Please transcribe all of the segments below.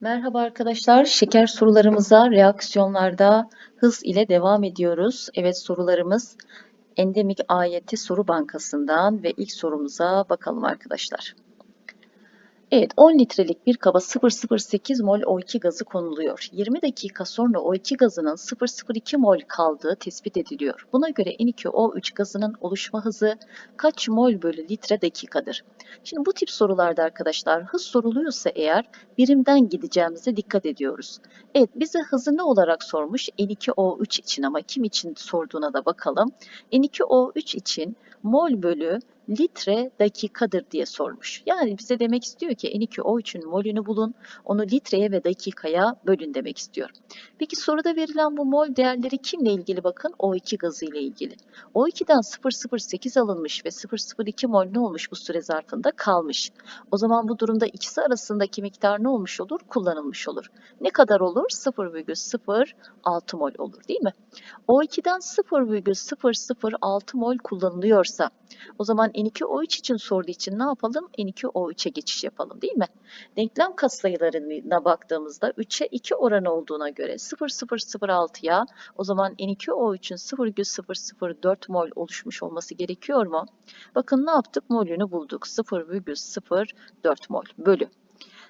Merhaba arkadaşlar, şeker sorularımıza reaksiyonlarda hız ile devam ediyoruz. Evet sorularımız endemik ayeti soru bankasından ve ilk sorumuza bakalım arkadaşlar. Evet 10 litrelik bir kaba 0,08 mol O2 gazı konuluyor. 20 dakika sonra O2 gazının 0,02 mol kaldığı tespit ediliyor. Buna göre N2O3 gazının oluşma hızı kaç mol bölü litre dakikadır? Şimdi bu tip sorularda arkadaşlar hız soruluyorsa eğer birimden gideceğimize dikkat ediyoruz. Evet bize hızı ne olarak sormuş? N2O3 için ama kim için sorduğuna da bakalım. N2O3 için mol bölü litre dakikadır diye sormuş. Yani bize demek istiyor ki N2O3'ün molünü bulun, onu litreye ve dakikaya bölün demek istiyor. Peki soruda verilen bu mol değerleri kimle ilgili bakın? O2 gazı ile ilgili. O2'den 0,08 alınmış ve 0,02 mol ne olmuş bu süre zarfında? Kalmış. O zaman bu durumda ikisi arasındaki miktar ne olmuş olur? Kullanılmış olur. Ne kadar olur? 0,06 mol olur değil mi? O2'den 0,006 mol kullanılıyorsa o zaman N2O3 için sorduğu için ne yapalım? N2O3'e geçiş yapalım değil mi? Denklem katsayılarına baktığımızda 3'e 2 oranı olduğuna göre 0,006'ya o zaman N2O3'ün 0,004 mol oluşmuş olması gerekiyor mu? Bakın ne yaptık? Molünü bulduk. 0,04 mol bölü.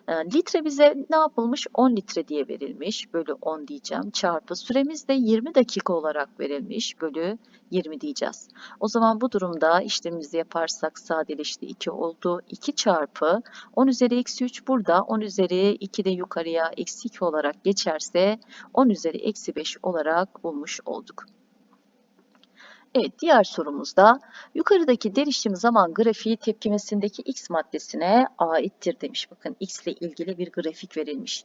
E, litre bize ne yapılmış? 10 litre diye verilmiş. Bölü 10 diyeceğim. Çarpı süremiz de 20 dakika olarak verilmiş. Bölü 20 diyeceğiz. O zaman bu durumda işlemimizi yaparsak sadeleşti 2 oldu. 2 çarpı 10 üzeri eksi 3 burada. 10 üzeri 2 de yukarıya eksi 2 olarak geçerse 10 üzeri eksi 5 olarak bulmuş olduk. Evet, diğer sorumuzda yukarıdaki derişim zaman grafiği tepkimesindeki X maddesine aittir demiş. Bakın X ile ilgili bir grafik verilmiş.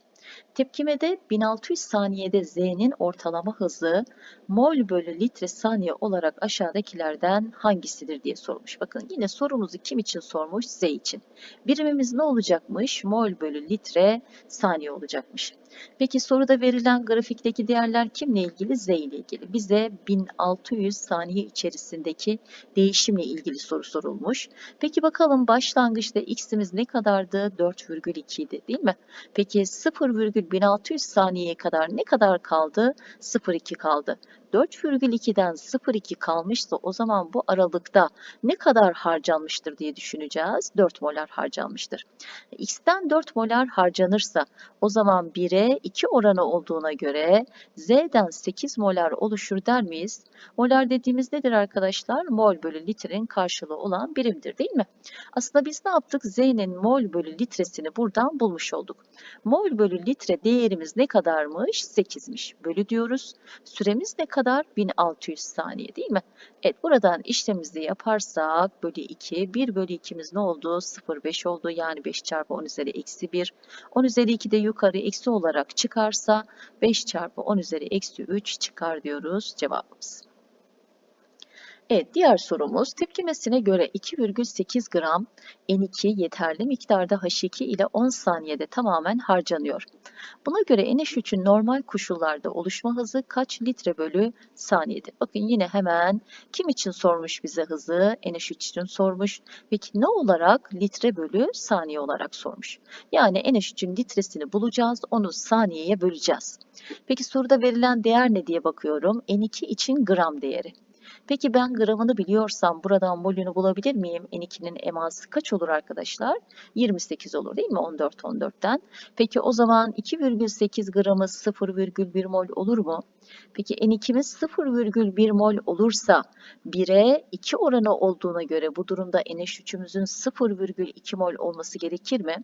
Tepkimede 1600 saniyede Z'nin ortalama hızı mol bölü litre saniye olarak aşağıdakilerden hangisidir diye sormuş. Bakın yine sorumuzu kim için sormuş? Z için. Birimimiz ne olacakmış? Mol bölü litre saniye olacakmış. Peki soruda verilen grafikteki değerler kimle ilgili? Z ile ilgili. Bize 1600 saniye içerisindeki değişimle ilgili soru sorulmuş. Peki bakalım başlangıçta x'imiz ne kadardı? 4,2 idi değil mi? Peki 0,1600 saniyeye kadar ne kadar kaldı? 0,2 kaldı. 4,2'den 0,2 kalmışsa o zaman bu aralıkta ne kadar harcanmıştır diye düşüneceğiz. 4 molar harcanmıştır. X'ten 4 molar harcanırsa o zaman 1'e 2 oranı olduğuna göre Z'den 8 molar oluşur der miyiz? Molar dediğimiz nedir arkadaşlar? Mol bölü litrenin karşılığı olan birimdir değil mi? Aslında biz ne yaptık? Z'nin mol bölü litresini buradan bulmuş olduk. Mol bölü litre değerimiz ne kadarmış? 8'miş. Bölü diyoruz. Süremiz ne kadar? 1600 saniye değil mi? Evet buradan işlemimizi yaparsak bölü 2. 1 bölü 2'miz ne oldu? 0,5 oldu. Yani 5 çarpı 10 üzeri eksi 1. 10 üzeri 2 de yukarı eksi olarak çıkarsa 5 çarpı 10 üzeri eksi 3 çıkar diyoruz cevabımız. Evet, diğer sorumuz tepkimesine göre 2,8 gram N2 yeterli miktarda H2 ile 10 saniyede tamamen harcanıyor. Buna göre NH3'ün normal koşullarda oluşma hızı kaç litre bölü saniyedir? Bakın yine hemen kim için sormuş bize hızı? NH3 için sormuş. Peki ne olarak? Litre bölü saniye olarak sormuş. Yani NH3'ün litresini bulacağız, onu saniyeye böleceğiz. Peki soruda verilen değer ne diye bakıyorum? N2 için gram değeri. Peki ben gramını biliyorsam buradan molünü bulabilir miyim? N2'nin eması kaç olur arkadaşlar? 28 olur değil mi? 14 14'ten. Peki o zaman 2,8 gramı 0,1 mol olur mu? Peki N2'miz 0,1 mol olursa 1'e 2 oranı olduğuna göre bu durumda NH3'ümüzün 0,2 mol olması gerekir mi?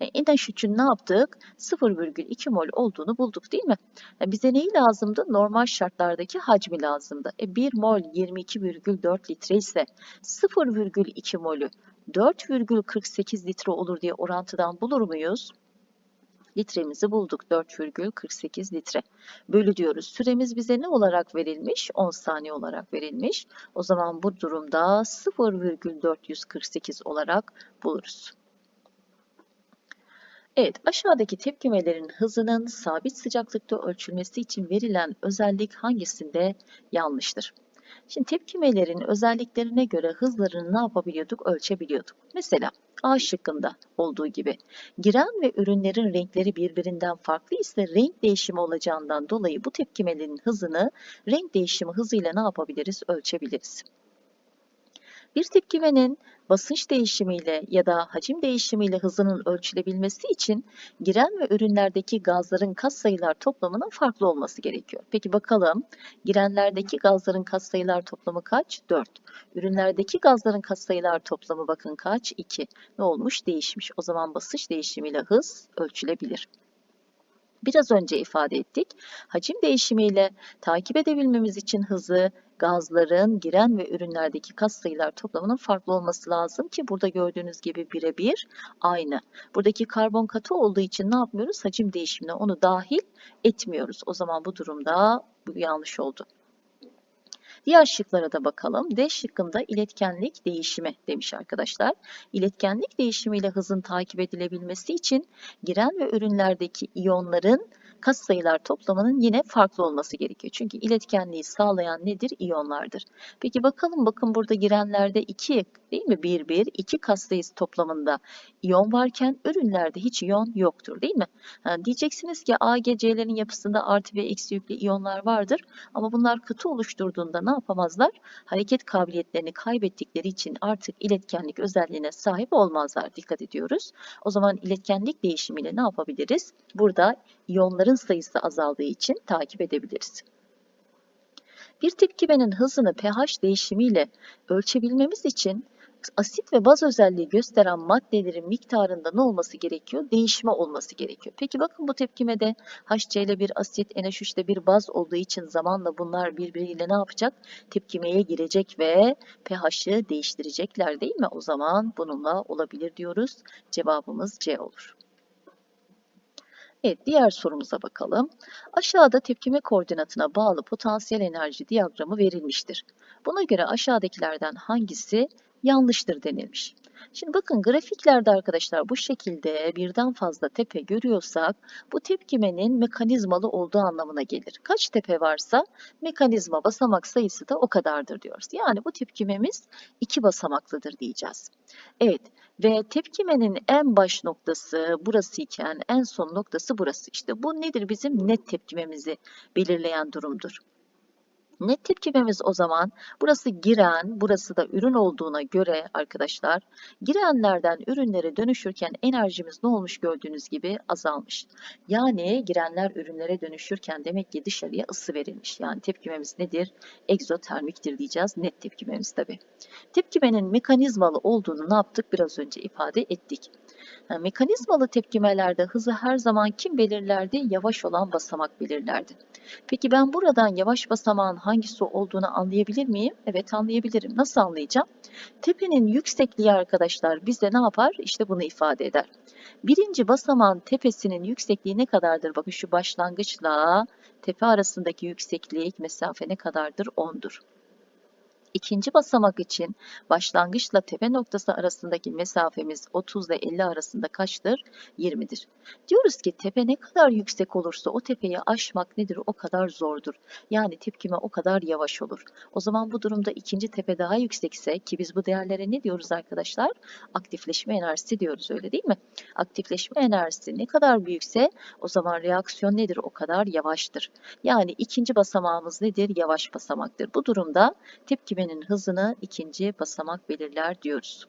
E, NH3'ün ne yaptık? 0,2 mol olduğunu bulduk değil mi? E, bize neyi lazımdı? Normal şartlardaki hacmi lazımdı. E, 1 mol 22,4 litre ise 0,2 molü 4,48 litre olur diye orantıdan bulur muyuz? Litremizi bulduk. 4,48 litre. Bölü diyoruz. Süremiz bize ne olarak verilmiş? 10 saniye olarak verilmiş. O zaman bu durumda 0,448 olarak buluruz. Evet, aşağıdaki tepkimelerin hızının sabit sıcaklıkta ölçülmesi için verilen özellik hangisinde yanlıştır? Şimdi tepkimelerin özelliklerine göre hızlarını ne yapabiliyorduk? Ölçebiliyorduk. Mesela A şıkkında olduğu gibi. Giren ve ürünlerin renkleri birbirinden farklı ise renk değişimi olacağından dolayı bu tepkimelerin hızını renk değişimi hızıyla ne yapabiliriz? Ölçebiliriz. Bir tepkimenin basınç değişimiyle ya da hacim değişimiyle hızının ölçülebilmesi için giren ve ürünlerdeki gazların katsayılar toplamının farklı olması gerekiyor. Peki bakalım girenlerdeki gazların katsayılar toplamı kaç? 4. Ürünlerdeki gazların katsayılar toplamı bakın kaç? 2. Ne olmuş? Değişmiş. O zaman basınç değişimiyle hız ölçülebilir. Biraz önce ifade ettik. Hacim değişimiyle takip edebilmemiz için hızı gazların giren ve ürünlerdeki katsayılar toplamının farklı olması lazım ki burada gördüğünüz gibi birebir aynı. Buradaki karbon katı olduğu için ne yapmıyoruz? Hacim değişimine onu dahil etmiyoruz. O zaman bu durumda bu yanlış oldu. Diğer şıklara da bakalım. D şıkkında iletkenlik değişimi demiş arkadaşlar. İletkenlik değişimiyle hızın takip edilebilmesi için giren ve ürünlerdeki iyonların katsayılar toplamının yine farklı olması gerekiyor. Çünkü iletkenliği sağlayan nedir? İyonlardır. Peki bakalım bakın burada girenlerde 2 değil mi? 1 1 2 katsayısı toplamında iyon varken ürünlerde hiç iyon yoktur değil mi? Ha, diyeceksiniz ki A, G, C'lerin yapısında artı ve eksi yüklü iyonlar vardır ama bunlar katı oluşturduğunda ne yapamazlar? Hareket kabiliyetlerini kaybettikleri için artık iletkenlik özelliğine sahip olmazlar. Dikkat ediyoruz. O zaman iletkenlik değişimiyle ne yapabiliriz? Burada iyonların sayısı azaldığı için takip edebiliriz. Bir tepkimenin hızını pH değişimiyle ölçebilmemiz için asit ve baz özelliği gösteren maddelerin miktarında ne olması gerekiyor? Değişme olması gerekiyor. Peki bakın bu tepkimede HCl bir asit, NH3'te bir baz olduğu için zamanla bunlar birbiriyle ne yapacak? Tepkimeye girecek ve pH'ı değiştirecekler değil mi? O zaman bununla olabilir diyoruz. Cevabımız C olur. Evet, diğer sorumuza bakalım. Aşağıda tepkime koordinatına bağlı potansiyel enerji diyagramı verilmiştir. Buna göre aşağıdakilerden hangisi yanlıştır denilmiş. Şimdi bakın grafiklerde arkadaşlar bu şekilde birden fazla tepe görüyorsak bu tepkimenin mekanizmalı olduğu anlamına gelir. Kaç tepe varsa mekanizma basamak sayısı da o kadardır diyoruz. Yani bu tepkimemiz iki basamaklıdır diyeceğiz. Evet ve tepkimenin en baş noktası burası iken en son noktası burası. İşte bu nedir bizim net tepkimemizi belirleyen durumdur. Net tepkimemiz o zaman burası giren, burası da ürün olduğuna göre arkadaşlar girenlerden ürünlere dönüşürken enerjimiz ne olmuş gördüğünüz gibi azalmış. Yani girenler ürünlere dönüşürken demek ki dışarıya ısı verilmiş. Yani tepkimemiz nedir? Egzotermiktir diyeceğiz. Net tepkimemiz tabi. Tepkimenin mekanizmalı olduğunu ne yaptık? Biraz önce ifade ettik. Yani mekanizmalı tepkimelerde hızı her zaman kim belirlerdi? Yavaş olan basamak belirlerdi. Peki ben buradan yavaş basamağın hangisi olduğunu anlayabilir miyim? Evet anlayabilirim. Nasıl anlayacağım? Tepenin yüksekliği arkadaşlar bize ne yapar? İşte bunu ifade eder. Birinci basamağın tepesinin yüksekliği ne kadardır? Bakın şu başlangıçla tepe arasındaki yükseklik mesafe ne kadardır? 10'dur. İkinci basamak için başlangıçla tepe noktası arasındaki mesafemiz 30 ile 50 arasında kaçtır? 20'dir. Diyoruz ki tepe ne kadar yüksek olursa o tepeyi aşmak nedir? O kadar zordur. Yani tepkime o kadar yavaş olur. O zaman bu durumda ikinci tepe daha yüksekse ki biz bu değerlere ne diyoruz arkadaşlar? Aktifleşme enerjisi diyoruz öyle değil mi? Aktifleşme enerjisi ne kadar büyükse o zaman reaksiyon nedir? O kadar yavaştır. Yani ikinci basamağımız nedir? Yavaş basamaktır. Bu durumda tepkime kümenin hızını ikinci basamak belirler diyoruz.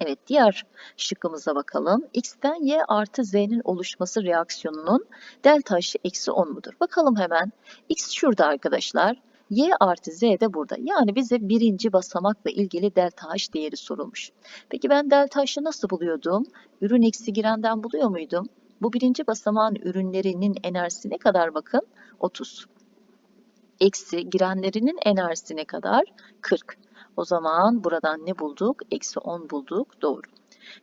Evet diğer şıkkımıza bakalım. X'ten Y artı Z'nin oluşması reaksiyonunun delta H'ı eksi 10 mudur? Bakalım hemen. X şurada arkadaşlar. Y artı Z de burada. Yani bize birinci basamakla ilgili delta H değeri sorulmuş. Peki ben delta H'ı nasıl buluyordum? Ürün eksi girenden buluyor muydum? Bu birinci basamağın ürünlerinin enerjisi ne kadar bakın? 30 eksi girenlerinin enerjisi ne kadar? 40. O zaman buradan ne bulduk? Eksi 10 bulduk. Doğru.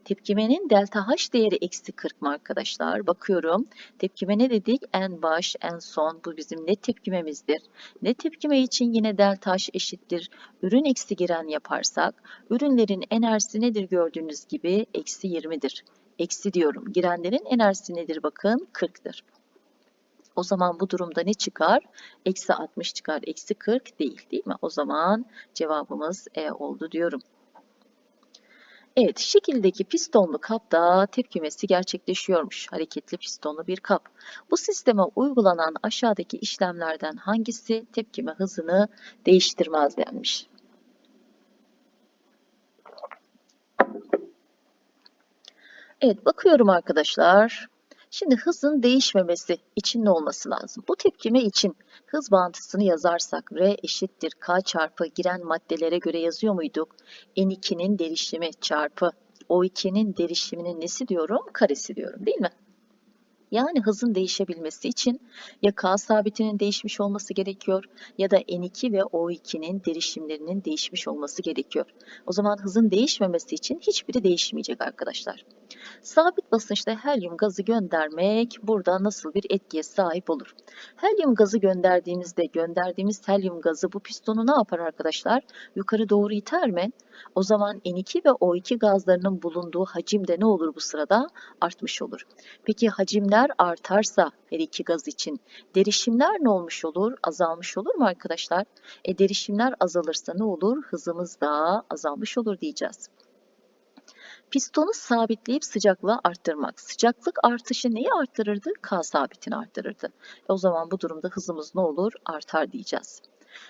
Tepkimenin delta H değeri eksi 40 mı arkadaşlar? Bakıyorum. Tepkime ne dedik? En baş, en son. Bu bizim net tepkimemizdir. Net tepkime için yine delta H eşittir. Ürün eksi giren yaparsak, ürünlerin enerjisi nedir gördüğünüz gibi? Eksi 20'dir. Eksi diyorum. Girenlerin enerjisi nedir bakın? 40'tır. O zaman bu durumda ne çıkar? Eksi 60 çıkar. Eksi 40 değil değil mi? O zaman cevabımız E oldu diyorum. Evet, şekildeki pistonlu kapta tepkimesi gerçekleşiyormuş. Hareketli pistonlu bir kap. Bu sisteme uygulanan aşağıdaki işlemlerden hangisi tepkime hızını değiştirmez denmiş. Evet, bakıyorum arkadaşlar. Şimdi hızın değişmemesi için ne olması lazım? Bu tepkime için hız bağıntısını yazarsak R eşittir K çarpı giren maddelere göre yazıyor muyduk? N2'nin derişimi çarpı O2'nin derişiminin nesi diyorum? Karesi diyorum değil mi? Yani hızın değişebilmesi için ya K sabitinin değişmiş olması gerekiyor ya da N2 ve O2'nin derişimlerinin değişmiş olması gerekiyor. O zaman hızın değişmemesi için hiçbiri değişmeyecek arkadaşlar. Sabit basınçta helyum gazı göndermek burada nasıl bir etkiye sahip olur? Helyum gazı gönderdiğimizde gönderdiğimiz helyum gazı bu pistonu ne yapar arkadaşlar? Yukarı doğru iter mi? O zaman N2 ve O2 gazlarının bulunduğu hacim de ne olur bu sırada? Artmış olur. Peki hacimler artarsa her iki gaz için derişimler ne olmuş olur? Azalmış olur mu arkadaşlar? E derişimler azalırsa ne olur? Hızımız da azalmış olur diyeceğiz. Pistonu sabitleyip sıcaklığı arttırmak. Sıcaklık artışı neyi arttırırdı? K sabitini arttırırdı. O zaman bu durumda hızımız ne olur? Artar diyeceğiz.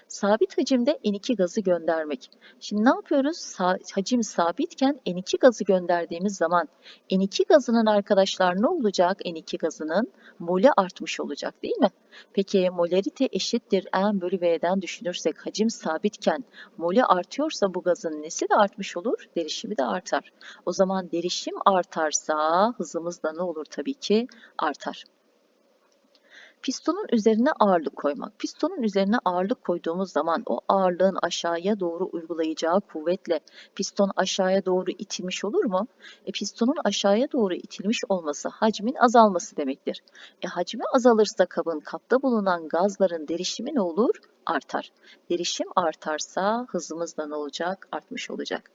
Sabit hacimde N2 gazı göndermek. Şimdi ne yapıyoruz? Sa hacim sabitken N2 gazı gönderdiğimiz zaman N2 gazının arkadaşlar ne olacak? N2 gazının molü artmış olacak değil mi? Peki molarite eşittir N bölü V'den düşünürsek hacim sabitken molü artıyorsa bu gazın nesi de artmış olur? Derişimi de artar. O zaman derişim artarsa hızımız da ne olur tabii ki? Artar. Pistonun üzerine ağırlık koymak. Pistonun üzerine ağırlık koyduğumuz zaman o ağırlığın aşağıya doğru uygulayacağı kuvvetle piston aşağıya doğru itilmiş olur mu? E, pistonun aşağıya doğru itilmiş olması hacmin azalması demektir. E, hacmi azalırsa kabın kapta bulunan gazların derişimi ne olur? Artar. Derişim artarsa hızımız da ne olacak? Artmış olacak.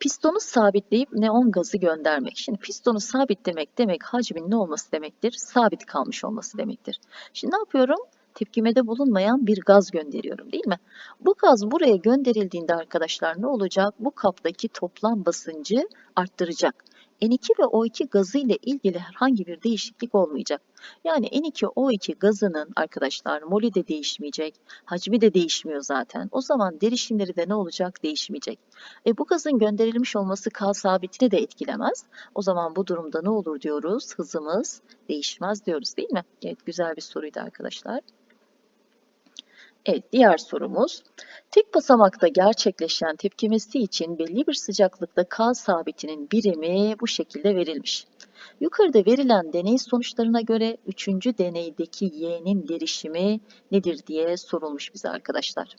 Pistonu sabitleyip neon gazı göndermek. Şimdi pistonu sabitlemek demek hacmin ne olması demektir? Sabit kalmış olması demektir. Şimdi ne yapıyorum? Tepkimede bulunmayan bir gaz gönderiyorum değil mi? Bu gaz buraya gönderildiğinde arkadaşlar ne olacak? Bu kaptaki toplam basıncı arttıracak. N2 ve O2 gazı ile ilgili herhangi bir değişiklik olmayacak. Yani N2O2 gazının arkadaşlar molü de değişmeyecek, hacmi de değişmiyor zaten. O zaman derişimleri de ne olacak? Değişmeyecek. E bu gazın gönderilmiş olması K sabitini de etkilemez. O zaman bu durumda ne olur diyoruz? Hızımız değişmez diyoruz değil mi? Evet güzel bir soruydu arkadaşlar. Evet, diğer sorumuz. Tek basamakta gerçekleşen tepkimesi için belli bir sıcaklıkta K sabitinin birimi bu şekilde verilmiş. Yukarıda verilen deney sonuçlarına göre üçüncü deneydeki Y'nin derişimi nedir diye sorulmuş bize arkadaşlar.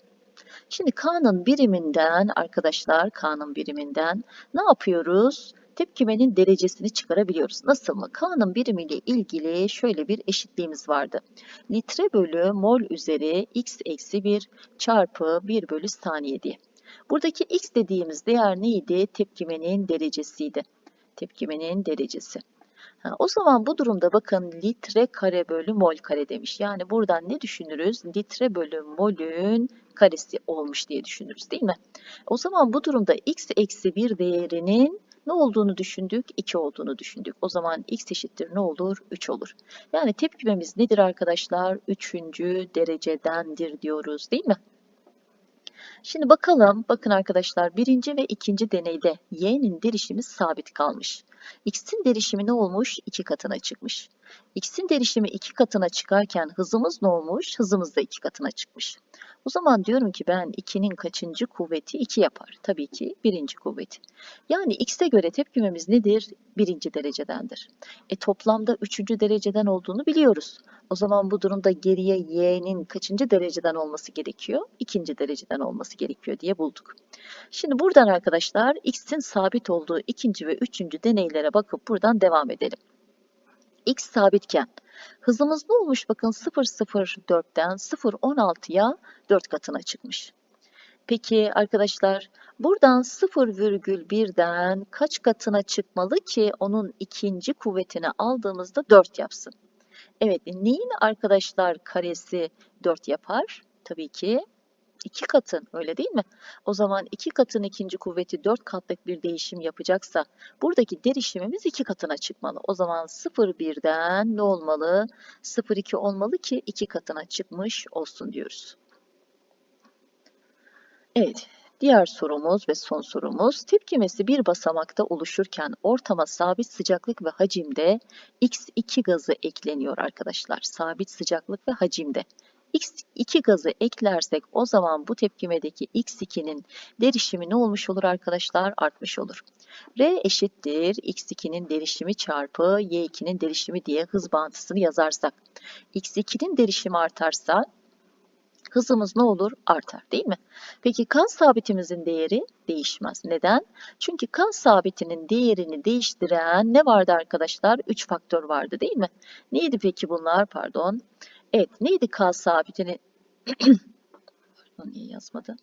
Şimdi K'nın biriminden arkadaşlar K'nın biriminden ne yapıyoruz? Tepkimenin derecesini çıkarabiliyoruz. Nasıl mı? K'nın birimiyle ilgili şöyle bir eşitliğimiz vardı. Litre bölü mol üzeri x eksi 1 çarpı 1 bölü saniye diye. Buradaki x dediğimiz değer neydi? Tepkimenin derecesiydi. Tepkimenin derecesi. Ha, o zaman bu durumda bakın litre kare bölü mol kare demiş. Yani buradan ne düşünürüz? Litre bölü molün karesi olmuş diye düşünürüz değil mi? O zaman bu durumda x eksi 1 değerinin ne olduğunu düşündük? 2 olduğunu düşündük. O zaman x eşittir ne olur? 3 olur. Yani tepkimemiz nedir arkadaşlar? 3. derecedendir diyoruz değil mi? Şimdi bakalım, bakın arkadaşlar birinci ve ikinci deneyde y'nin derişimi sabit kalmış. x'in derişimi ne olmuş? 2 katına çıkmış. X'in derişimi 2 katına çıkarken hızımız ne olmuş? Hızımız da 2 katına çıkmış. O zaman diyorum ki ben 2'nin kaçıncı kuvveti 2 yapar? Tabii ki birinci kuvveti. Yani x'e göre tepkimemiz nedir? Birinci derecedendir. E toplamda üçüncü dereceden olduğunu biliyoruz. O zaman bu durumda geriye y'nin kaçıncı dereceden olması gerekiyor? İkinci dereceden olması gerekiyor diye bulduk. Şimdi buradan arkadaşlar x'in sabit olduğu ikinci ve üçüncü deneylere bakıp buradan devam edelim. X sabitken hızımız ne olmuş? Bakın 0,04'ten 0,16'ya 4 katına çıkmış. Peki arkadaşlar buradan 0,1'den kaç katına çıkmalı ki onun ikinci kuvvetini aldığımızda 4 yapsın? Evet neyin arkadaşlar karesi 4 yapar? Tabii ki iki katın öyle değil mi? O zaman iki katın ikinci kuvveti dört katlık bir değişim yapacaksa buradaki derişimimiz iki katına çıkmalı. O zaman 0,1'den ne olmalı? 0,2 olmalı ki iki katına çıkmış olsun diyoruz. Evet, diğer sorumuz ve son sorumuz. Tepkimesi bir basamakta oluşurken ortama sabit sıcaklık ve hacimde X2 gazı ekleniyor arkadaşlar. Sabit sıcaklık ve hacimde. X2 gazı eklersek o zaman bu tepkimedeki X2'nin derişimi ne olmuş olur arkadaşlar? Artmış olur. R eşittir X2'nin derişimi çarpı Y2'nin derişimi diye hız bağıntısını yazarsak. X2'nin derişimi artarsa hızımız ne olur? Artar değil mi? Peki kan sabitimizin değeri değişmez. Neden? Çünkü kan sabitinin değerini değiştiren ne vardı arkadaşlar? 3 faktör vardı değil mi? Neydi peki bunlar? Pardon. Evet neydi kan sabitinin? Pardon niye yazmadı?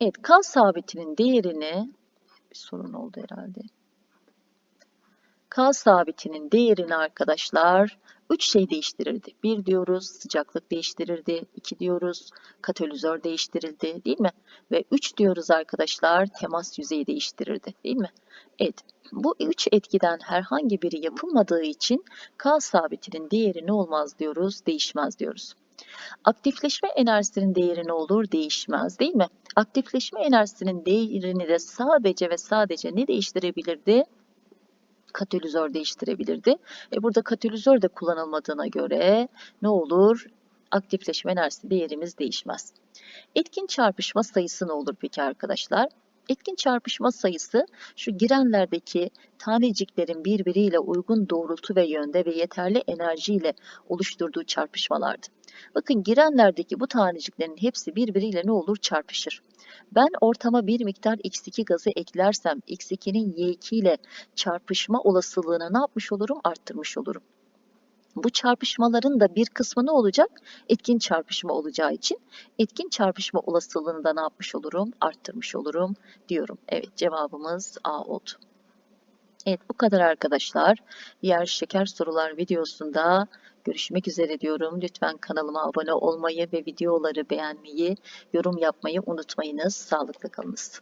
Evet kan sabitinin değerini bir sorun oldu herhalde. K sabitinin değerini arkadaşlar 3 şey değiştirirdi. 1 diyoruz sıcaklık değiştirirdi. 2 diyoruz katalizör değiştirildi değil mi? Ve 3 diyoruz arkadaşlar temas yüzeyi değiştirirdi değil mi? Evet bu 3 etkiden herhangi biri yapılmadığı için K sabitinin değeri ne olmaz diyoruz? Değişmez diyoruz. Aktifleşme enerjisinin değeri ne olur? Değişmez değil mi? Aktifleşme enerjisinin değerini de sadece ve sadece ne değiştirebilirdi? katalizör değiştirebilirdi. E burada katalizör de kullanılmadığına göre ne olur? Aktifleşme enerjisi değerimiz değişmez. Etkin çarpışma sayısı ne olur peki arkadaşlar? Etkin çarpışma sayısı şu girenlerdeki taneciklerin birbiriyle uygun doğrultu ve yönde ve yeterli enerjiyle oluşturduğu çarpışmalardı. Bakın girenlerdeki bu taneciklerin hepsi birbiriyle ne olur çarpışır. Ben ortama bir miktar X2 gazı eklersem X2'nin Y2 ile çarpışma olasılığını ne yapmış olurum? Arttırmış olurum. Bu çarpışmaların da bir kısmı ne olacak? Etkin çarpışma olacağı için etkin çarpışma olasılığını da ne yapmış olurum? Arttırmış olurum diyorum. Evet cevabımız A oldu. Evet bu kadar arkadaşlar. Diğer şeker sorular videosunda görüşmek üzere diyorum. Lütfen kanalıma abone olmayı ve videoları beğenmeyi, yorum yapmayı unutmayınız. Sağlıklı kalınız.